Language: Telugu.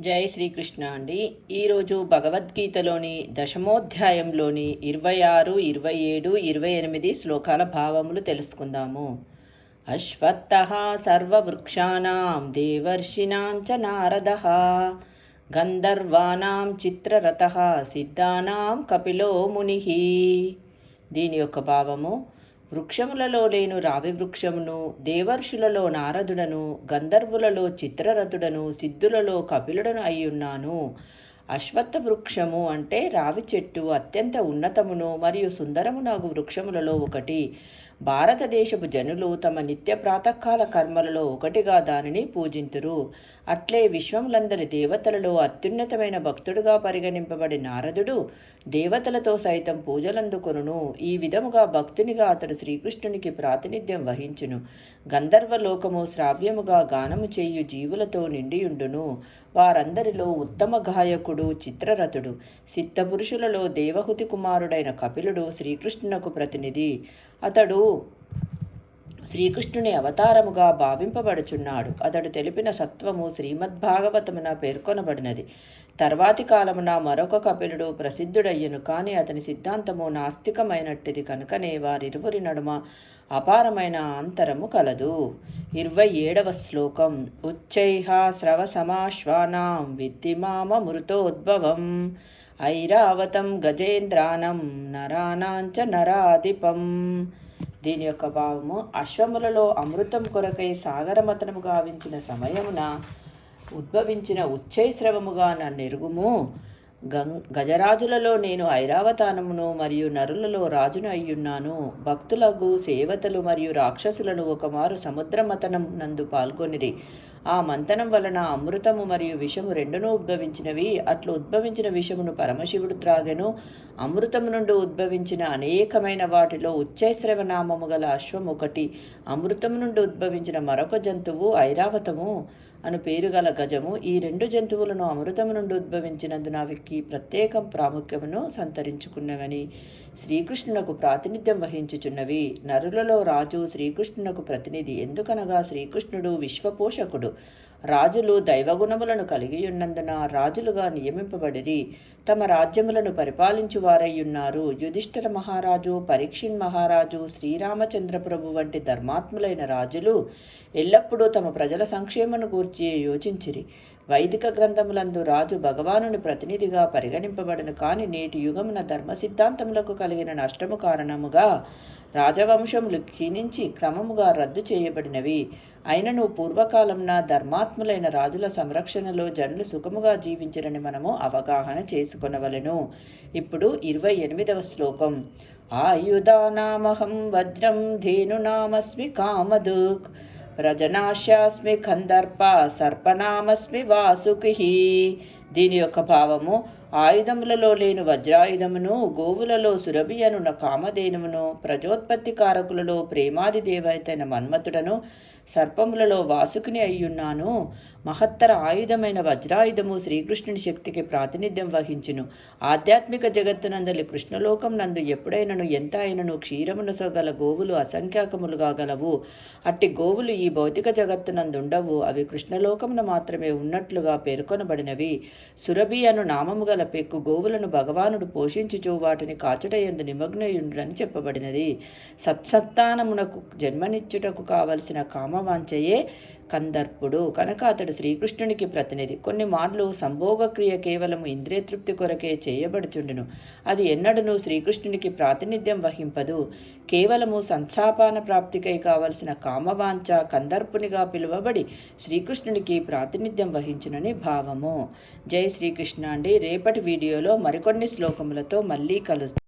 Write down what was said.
జై శ్రీకృష్ణ అండి. ఈరోజు భగవద్గీతలోని దశమోధ్యాయంలోని ఇరవై ఆరు ఇరవై ఏడు ఇరవై ఎనిమిది శ్లోకాల భావములు తెలుసుకుందాము. అశ్వత్థ సర్వవృక్షాణం దేవర్షిణాం చ నారద గంధర్వానాం చిత్రరథ సిద్ధానాం కపిలో ముని. దీని యొక్క భావము వృక్షములలో లేను రావి వృక్షమును దేవర్షులలో నారదుడను గంధర్వులలో చిత్రరథుడను సిద్ధులలో కపిలుడను అయ్యున్నాను. అశ్వత్థ వృక్షము అంటే రావి చెట్టు అత్యంత ఉన్నతమును మరియు సుందరమునగు వృక్షములలో ఒకటి. భారతదేశపు జనులు తమ నిత్య ప్రాతకాల కర్మలలో ఒకటిగా దానిని పూజింతురు. అట్లే విశ్వములందరి దేవతలలో అత్యున్నతమైన భక్తుడుగా పరిగణింపబడి నారదుడు దేవతలతో సైతం పూజలందుకొనును ఈ విధముగా భక్తునిగా అతడు శ్రీకృష్ణునికి ప్రాతినిధ్యం వహించును. గంధర్వలోకము శ్రావ్యముగా గానము చేయు జీవులతో నిండియుండును. వారందరిలో ఉత్తమ గాయకుడు చిత్రరథుడు. సిద్ధపురుషులలో దేవహుతి కుమారుడైన కపిలుడు శ్రీకృష్ణునకు ప్రతినిధి. అతడు శ్రీకృష్ణుని అవతారముగా భావింపబడుచున్నాడు. అతడు తెలిపిన సత్వము శ్రీమద్భాగవతమున పేర్కొనబడినది. తర్వాతి కాలమున మరొక కపిలుడు ప్రసిద్ధుడయ్యను. కానీ అతని సిద్ధాంతము నాస్తికమైనట్టిది కనుకనే వారిరువురి నడుమ అపారమైన అంతరము కలదు. ఇరవై ఏడవ శ్లోకం. ఉచ్చైహ శ్రవ సమాశ్వానాం విద్దిమామ మృతోద్భవం ఐరావతం గజేంద్రానం నరానాంచ నరాధిపం. దీని యొక్క భావము అశ్వములలో అమృతం కొరకై సాగరమతనము గావించిన సమయమున ఉద్భవించిన ఉచ్చైశ్రవముగా నన్ను ఎరుగుము. గజరాజులలో నేను ఐరావతానమును మరియు నరులలో రాజును అయ్యున్నాను. భక్తులకు సేవతలు మరియు రాక్షసులను ఒకమారు సముద్రమతనం నందు పాల్గొనిరి. ఆ మంతనం వలన అమృతము మరియు విషము రెండును ఉద్భవించినవి. అట్లు ఉద్భవించిన విషమును పరమశివుడు త్రాగెను. అమృతము నుండి ఉద్భవించిన అనేకమైన వాటిలో ఉచ్చైశ్రవనామము గల అశ్వం ఒకటి అమృతము నుండి ఉద్భవించిన మరొక జంతువు ఐరావతము. అను పేరు గల గజము ఈ రెండు జంతువులను అమృతము నుండి ఉద్భవించినందున అవికి ప్రత్యేక ప్రాముఖ్యమును సంతరించుకున్నవని. శ్రీకృష్ణునకు ప్రాతినిధ్యం వహించుచున్నవి. నరులలో రాజు శ్రీకృష్ణునకు ప్రతినిధి. ఎందుకనగా శ్రీకృష్ణుడు విశ్వపోషకుడు. రాజులు దైవగుణములను కలిగి ఉన్నందున రాజులుగా నియమింపబడిరి. తమ రాజ్యములను పరిపాలించువారయ్యున్నారు యుధిష్ఠిర మహారాజు పరీక్షిణ్ మహారాజు శ్రీరామచంద్ర ప్రభు వంటి ధర్మాత్ములైన రాజులు ఎల్లప్పుడూ తమ ప్రజల సంక్షేమను గూర్చి యోచించిరి. వైదిక గ్రంథములందు రాజు భగవానుని ప్రతినిధిగా పరిగణింపబడను. కాని నేటి యుగమున ధర్మ సిద్ధాంతములకు కలిగిన నష్టము కారణముగా రాజవంశములు క్షీణించి క్రమముగా రద్దు చేయబడినవి. అయినను పూర్వకాలంన ధర్మాత్ములైన రాజుల సంరక్షణలో జనులు సుఖముగా జీవించరని మనము అవగాహన చేసుకొనవలెను. ఇప్పుడు ఇరవై ఎనిమిదవ శ్లోకం. ఆయుధానామహం వజ్రం ధేనునామస్మి కామదుక్ रजनाश्यास्मि खन्दर्पा सर्पनामस्मि वासुकिः। దీని యొక్క భావము ఆయుధములలో లేని వజ్రాయుధమును గోవులలో సురభి అనున్న కామధేనువును ప్రజోత్పత్తి కారకులలో ప్రేమాది దేవతైన మన్మతుడను సర్పములలో వాసుకుని అయ్యున్నాను. మహత్తర ఆయుధమైన వజ్రాయుధము శ్రీకృష్ణుని శక్తికి ప్రాతినిధ్యం వహించును. ఆధ్యాత్మిక జగత్తునందలి కృష్ణలోకం నందు ఎప్పుడైనను ఎంత అయినను క్షీరమునసగల గోవులు అసంఖ్యాకములుగా గలవు. అట్టి గోవులు ఈ భౌతిక జగత్తునందుండవు. అవి కృష్ణలోకమున మాత్రమే ఉన్నట్లుగా పేర్కొనబడినవి. సురభి అను నామము గల పెక్కు గోవులను భగవానుడు పోషించుచు వాటిని కాచుటయందు నిమగ్నయుండునని చెప్పబడినది. సత్సత్తానమునకు జన్మనిచ్చుటకు కావలసిన కామవాంచయే కందర్పుడు. కనుక అతడు శ్రీకృష్ణునికి ప్రతినిధి. కొన్ని మాటలు సంభోగక్రియ కేవలం ఇంద్రియ తృప్తి కొరకే చేయబడుచుండును. అది ఎన్నడూ శ్రీకృష్ణునికి ప్రాతినిధ్యం వహింపదు. కేవలము సంస్థాపాన ప్రాప్తికై కావలసిన కామవాంఛ కందర్పునిగా పిలువబడి శ్రీకృష్ణునికి ప్రాతినిధ్యం వహించునని భావము. జై శ్రీకృష్ణ అండి. రేపటి వీడియోలో మరికొన్ని శ్లోకములతో మళ్ళీ కలుస్తాం